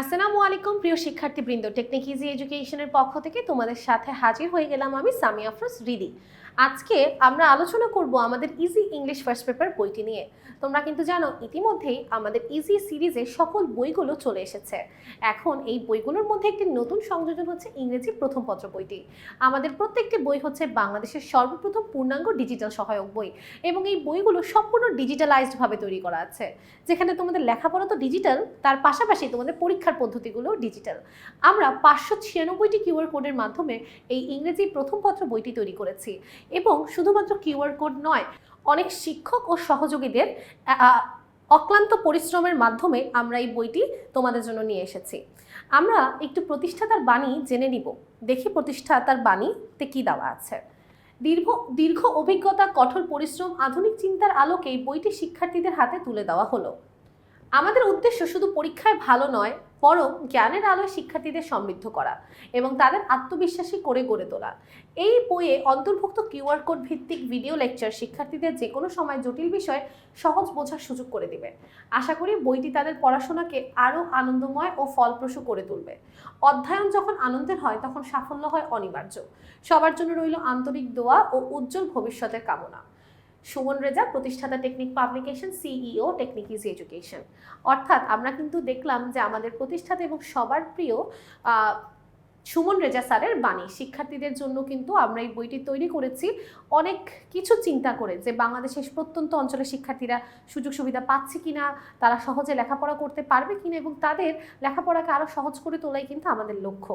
আসসালামু আলাইকুম, প্রিয় শিক্ষার্থীবৃন্দ। টেকনিক ইজি এডুকেশনের পক্ষ থেকে তোমাদের সাথে হাজির হয়ে গেলাম আমি সামি আফরোজ, রিদি। আজকে আমরা আলোচনা করব আমাদের ইজি ইংলিশ ফার্স্ট পেপার বইটি নিয়ে। তোমরা কিন্তু জানো, ইতিমধ্যেই আমাদের ইজি সিরিজে সকল বইগুলো চলে এসেছে। এখন এই বইগুলোর মধ্যে একটি নতুন সংযোজন হচ্ছে ইংরেজি প্রথম পত্র বইটি। আমাদের প্রত্যেকটি বই হচ্ছে বাংলাদেশের সর্বপ্রথম পূর্ণাঙ্গ ডিজিটাল সহায়ক বই এবং এই বইগুলো সম্পূর্ণ ডিজিটালাইজডভাবে তৈরি করা আছে। যেখানে তোমাদের লেখাপড়া তো ডিজিটাল তার পাশাপাশি তোমাদের পরীক্ষার পদ্ধতিগুলো ডিজিটাল আমরা পাঁচশো ছিয়ানব্বইটি কিউআর কোডের মাধ্যমে এই ইংরেজি প্রথম পত্র বইটি তৈরি করেছি। এবং শুধুমাত্র কিউআর কোড নয়, অনেক শিক্ষক ও সহযোগীদের অক্লান্ত পরিশ্রমের মাধ্যমে আমরা এই বইটি তোমাদের জন্য নিয়ে এসেছি। আমরা একটু প্রতিষ্ঠাতার বাণী জেনে নিব। দেখি প্রতিষ্ঠাতার বাণীতে কি দেওয়া আছে। দীর্ঘ দীর্ঘ অভিজ্ঞতা, কঠোর পরিশ্রম, আধুনিক চিন্তার আলোকে বইটি শিক্ষার্থীদের হাতে তুলে দেওয়া হলো। আমাদের উদ্দেশ্য শুধু পরীক্ষায় ভালো নয়, বরং জ্ঞানের আলোয় শিক্ষার্থীদের সমৃদ্ধ করা এবং তাদের আত্মবিশ্বাসী করে গড়ে তোলা। এই বইয়ে অন্তর্ভুক্ত কিউআর কোড ভিত্তিক ভিডিও লেকচার শিক্ষার্থীদের যে কোনো সময় জটিল বিষয় সহজ বোঝার সুযোগ করে দিবে। আশা করি বইটি তাদের পড়াশোনাকে আরও আনন্দময় ও ফলপ্রসূ করে তুলবে। অধ্যয়ন যখন আনন্দের হয়, তখন সাফল্য হয় অনিবার্য। সবার জন্য রইল আন্তরিক দোয়া ও উজ্জ্বল ভবিষ্যতের কামনা। সুমন রেজা, প্রতিষ্ঠাতা technique publication, CEO technique is education. অর্থাৎ আমরা কিন্তু দেখলাম যে আমাদের প্রতিষ্ঠাতা এবং সবার প্রিয় সুমন রেজা স্যারের বাণী। শিক্ষার্থীদের জন্য কিন্তু আমরা এই বইটি তৈরি করেছি। অনেক কিছু চিন্তা করে যে বাংলাদেশের প্রত্যন্ত অঞ্চলের শিক্ষার্থীরা সুযোগ সুবিধা পাচ্ছে কিনা, তারা সহজে লেখাপড়া করতে পারবে কিনা এবং তাদের লেখাপড়াকে আরও সহজ করে তোলাই কিন্তু আমাদের লক্ষ্য।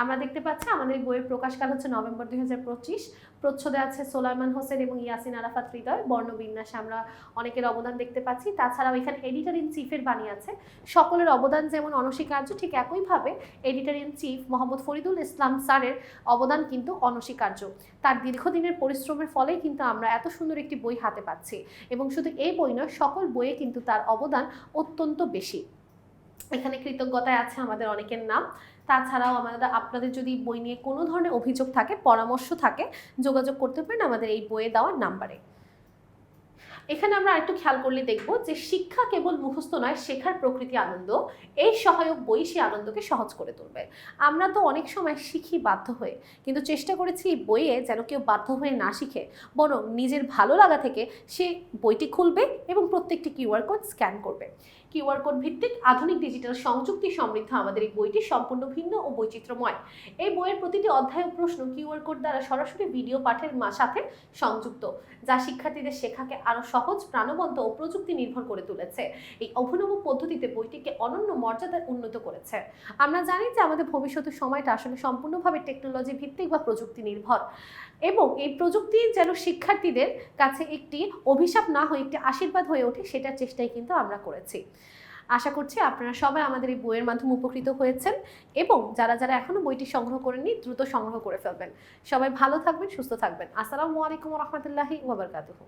আমরা দেখতে পাচ্ছি আমাদের বইয়ের প্রকাশকাল হচ্ছে নভেম্বর দুই হাজার পঁচিশ। প্রচ্ছদে আছে সোলাইমান হোসেন এবং ইয়াসিন আরাফাত হৃদয়, বর্ণবিন্যাসে আমরা অনেকের অবদান দেখতে পাচ্ছি। তাছাড়াও এখানে এডিটর ইন চিফের বাণী আছে। সকলের অবদান যেমন অনস্বীকার্য, ঠিক একইভাবে editor in chief Mohammad Faridul Islam স্যারের অবদান কিন্তু অনস্বীকার্য। তার দীর্ঘদিনের পরিশ্রমের ফলেই কিন্তু আমরা এত সুন্দর একটি বই হাতে পাচ্ছি এবং শুধু এই বই নয়, সকল বইয়ে কিন্তু তার অবদান অত্যন্ত বেশি। এখানে কৃতজ্ঞতায় আছে আমাদের অনেকের নাম। তাছাড়াও আমাদের, আপনাদের যদি বই নিয়ে কোনো ধরনের অভিযোগ থাকে, পরামর্শ থাকে, যোগাযোগ করতে পারেন আমাদের এই বইয়ে দেওয়ার নাম্বারে। এখানে আমরা আরেকটু খেয়াল করলে দেখব যে শিক্ষা কেবল মুখস্থ নয়, শেখার প্রকৃতি আনন্দ। এই সহায়ক বই সেই আনন্দকে সহজ করে তুলবে। আমরা তো অনেক সময় শিখি বাধ্য হয়ে, কিন্তু চেষ্টা করেছি এই বইয়ে যেন কেউ বাধ্য হয়ে না শিখে, বরং নিজের ভালো লাগা থেকে সে বইটি খুলবে এবং প্রত্যেকটি কিউআর কোড স্ক্যান করবে। কিউআর কোড ভিত্তিক আধুনিক ডিজিটাল সংযুক্তি সমৃদ্ধ আমাদের এই বইটি সম্পূর্ণ ভিন্ন ও বৈচিত্র্যময়। এই বইয়ের প্রতিটি অধ্যায় প্রশ্ন কিউআর কোড দ্বারা সরাসরি ভিডিও পাঠের সাথে সংযুক্ত, যা শিক্ষার্থীদের শেখাকে আরও সহজ, প্রাণবন্ত ও প্রযুক্তি নির্ভর করে তুলেছে। এই অভিনব পদ্ধতিতে বইটিকে অনন্য মর্যাদায় উন্নত করেছে। আমরা জানি যে আমাদের ভবিষ্যতের সময়টা আসলে সম্পূর্ণভাবে টেকনোলজি ভিত্তিক বা প্রযুক্তি নির্ভর এবং এই প্রযুক্তি যেন শিক্ষার্থীদের কাছে একটি অভিশাপ না হয়ে, একটি আশীর্বাদ হয়ে ওঠে, সেটার চেষ্টাই কিন্তু আমরা করেছি। আশা করছি আপনারা সবাই আমাদের এই বইয়ের মাধ্যমে উপকৃত হয়েছেন এবং যারা যারা এখনও বইটি সংগ্রহ করেননি, দ্রুত সংগ্রহ করে ফেলবেন। সবাই ভালো থাকবেন, সুস্থ থাকবেন। আসসালামু আলাইকুম রহমতুল্লাহি ওবরকাতুহু